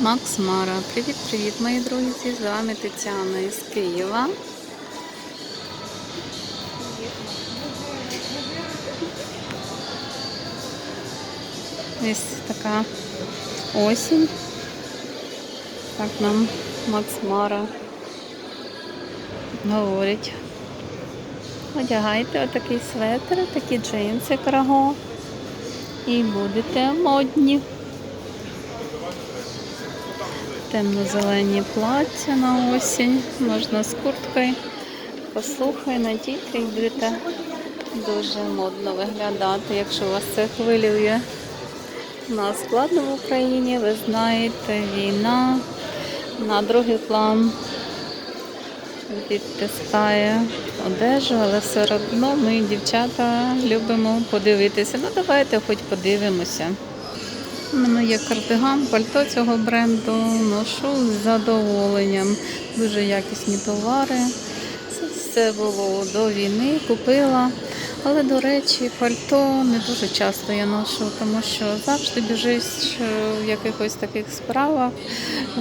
Макс Мара. Привіт-привіт, мої друзі! З вами Тетяна із Києва. Ось така осінь. Так нам Макс Мара говорить. Одягайте отакий светр, такі джинси краго. І будете модні. Темно-зелені плаття на осінь, можна з курткою. Послухай, надійте і будете дуже модно виглядати, якщо вас це хвилює. У нас складно в Україні, ви знаєте, війна на другий план відтискає одежу, але все одно ми, дівчата, любимо подивитися. Ну давайте хоч подивимося. У мене є кардиган, пальто цього бренду, ношу з задоволенням. Дуже якісні товари. Це все було до війни, купила. Але, до речі, пальто не дуже часто я ношу, тому що завжди біжиш в якихось таких справах.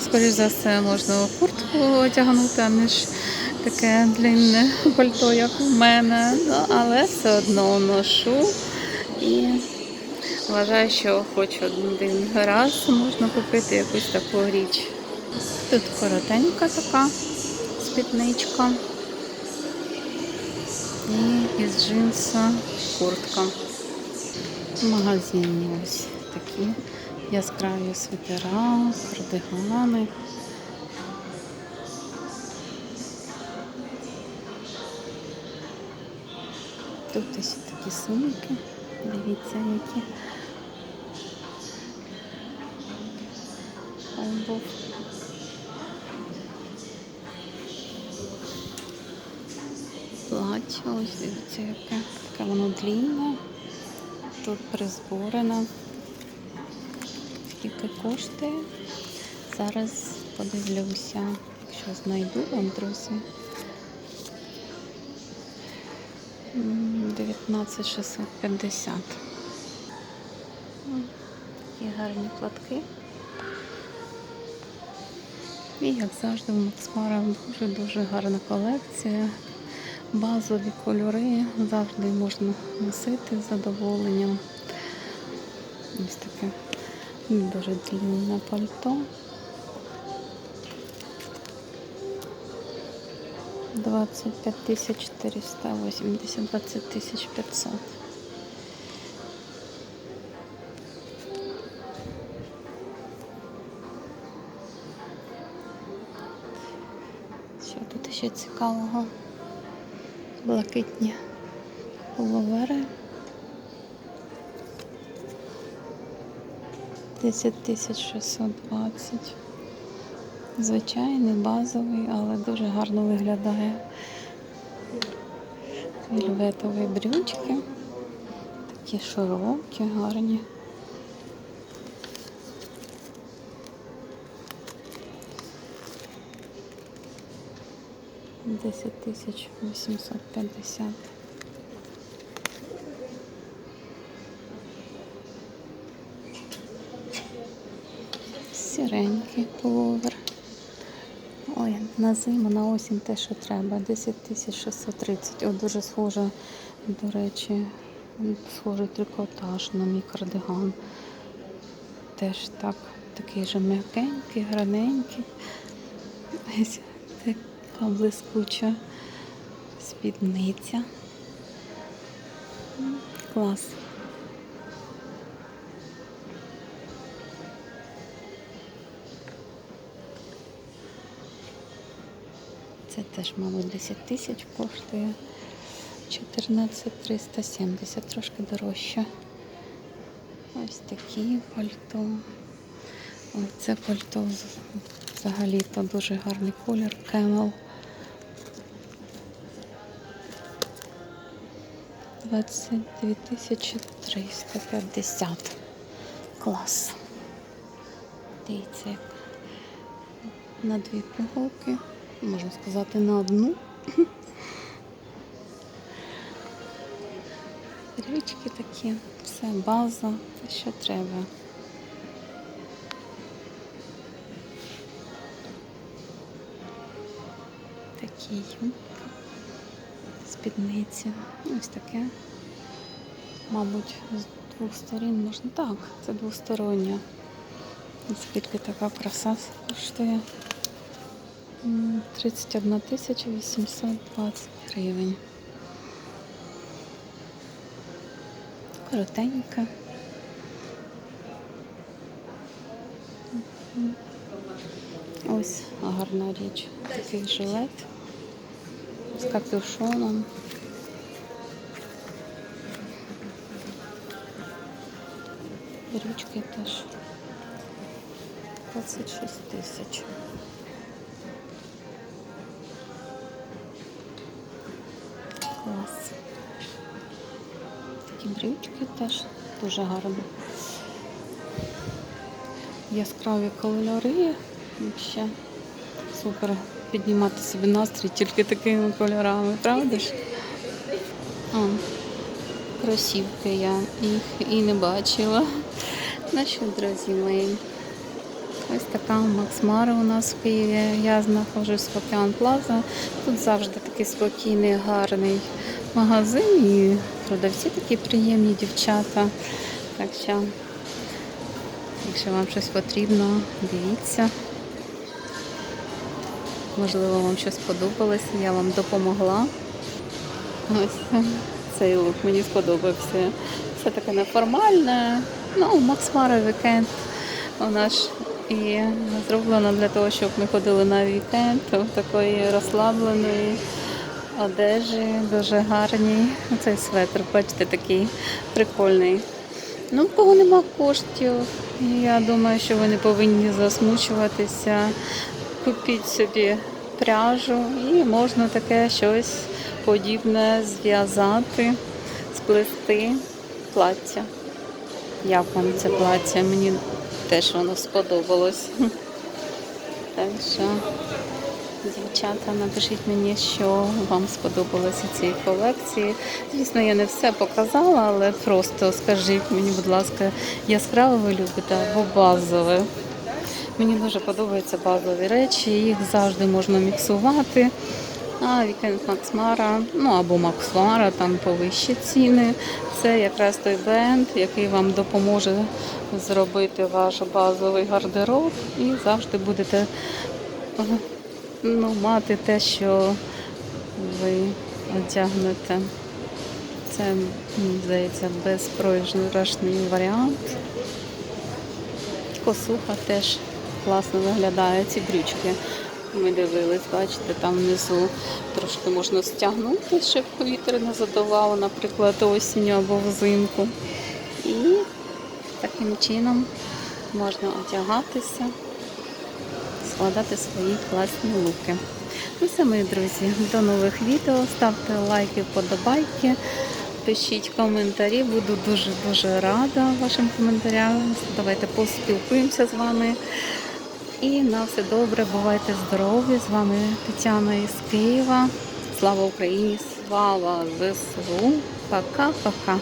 Скоріше за все, можна куртку одягнути, а не ж таке длинне пальто, як у мене. Ну, але все одно ношу. І Вважаю, що хоч один раз можна купити якусь таку річ. Тут коротенька така спідничка. І із джинса куртка. В магазині ось такі яскраві свитера, кардигани. Тут ось такі сумки. Дивіться, які. Обув. Плаття, ось дивіться, яке. Таке воно длінне. Тут призборено. Скільки коштує? Зараз подивлюся, якщо знайду вам, друзі. М, 19650. М, Такі гарні платки. І як завжди в Максмара дуже-дуже гарна колекція. Базові кольори завжди можна носити з задоволенням. Ось таке дуже длинне пальто. 25 тисяч 480, 20 тисяч 500. Що тут ще цікавого? Блакитні пуловери. 10 тисяч 620. Звичайний, базовий, але дуже гарно виглядає. Вільветові брючки. Такі широкі, гарні. Десять тисяч вісімсот п'ятдесят. Сіренький пуловер. На зиму, на осінь те, що треба. 10 тисяч 630. О, дуже схоже, до речі, схожий трикотаж на мій кардиган. Теж так, такий же м'якенький, граненький. Ось така блискуча спідниця. Клас. Це теж, мабуть, 10 тисяч коштує. 14 370, трошки дорожче. Ось такі пальто. Ось це пальто взагалі-то дуже гарний колір. Camel. 22 тисячі 350. Клас. Дивіться, на дві пуговки можна сказати, на одну. Річки такі, все, база, все що треба. Такі юбка, спідниця, ось таке. Мабуть, з двох сторін можна так, це двостороння. Наскільки така краса коштує. М, 31 тисяча 820 гривень. Коротенька. Ось гарна річ. Такий жилет з капюшоном. Ручки теж 26 тисяч. Клас. Такі брючки теж дуже гарні. Яскраві кольори. Ще супер піднімати собі настрій тільки такими кольорами, правда ж? О, кросівки я їх і не бачила. Ну що, друзі мої, ось така Максмара у нас в Києві. Я знаходжусь в Океан Плаза. Тут завжди такий спокійний, гарний магазин і продавці такі приємні дівчата. Так що, якщо вам щось потрібно, дивіться. Можливо, вам щось сподобалось, я вам допомогла. Ось цей лук мені сподобався. Все таке неформальне. Ну, Максмара вікенд у нас і зроблено для того, щоб ми ходили на вікенд в такої розслабленої одежі, дуже гарній. Цей светр, бачите, такий прикольний. Ну, в кого нема коштів, я думаю, що ви не повинні засмучуватися. Купіть собі пряжу і можна таке щось подібне зв'язати, сплести плаття. Як вам це плаття? Мені теж воно сподобалось. Так що, дівчата, напишіть мені, що вам сподобалося цій колекції. Звісно, я не все показала, але просто скажіть мені, будь ласка, яскраве ви любите або базове. Мені дуже подобаються базові речі, їх завжди можна міксувати. А вікенд Максмара, ну або Максмара, там повищі ціни. Це якраз той бренд, який вам допоможе зробити ваш базовий гардероб і завжди будете ну, мати те, що ви одягнете. Це, мені здається, безпроіграшний варіант. Косуха теж класно виглядає. Ці брючки ми дивились, бачите, там внизу трошки можна стягнути, щоб повітря не задувало, наприклад, осінню або взимку. І таким чином можна одягатися, складати свої класні луки. Ну все, мої друзі, до нових відео. Ставте лайки, вподобайки. Пишіть коментарі, буду дуже-дуже рада вашим коментарям. Давайте поспілкуємося з вами. І на все добре, бувайте здорові. З вами Тетяна із Києва. Слава Україні! Слава ЗСУ! Пока-пока!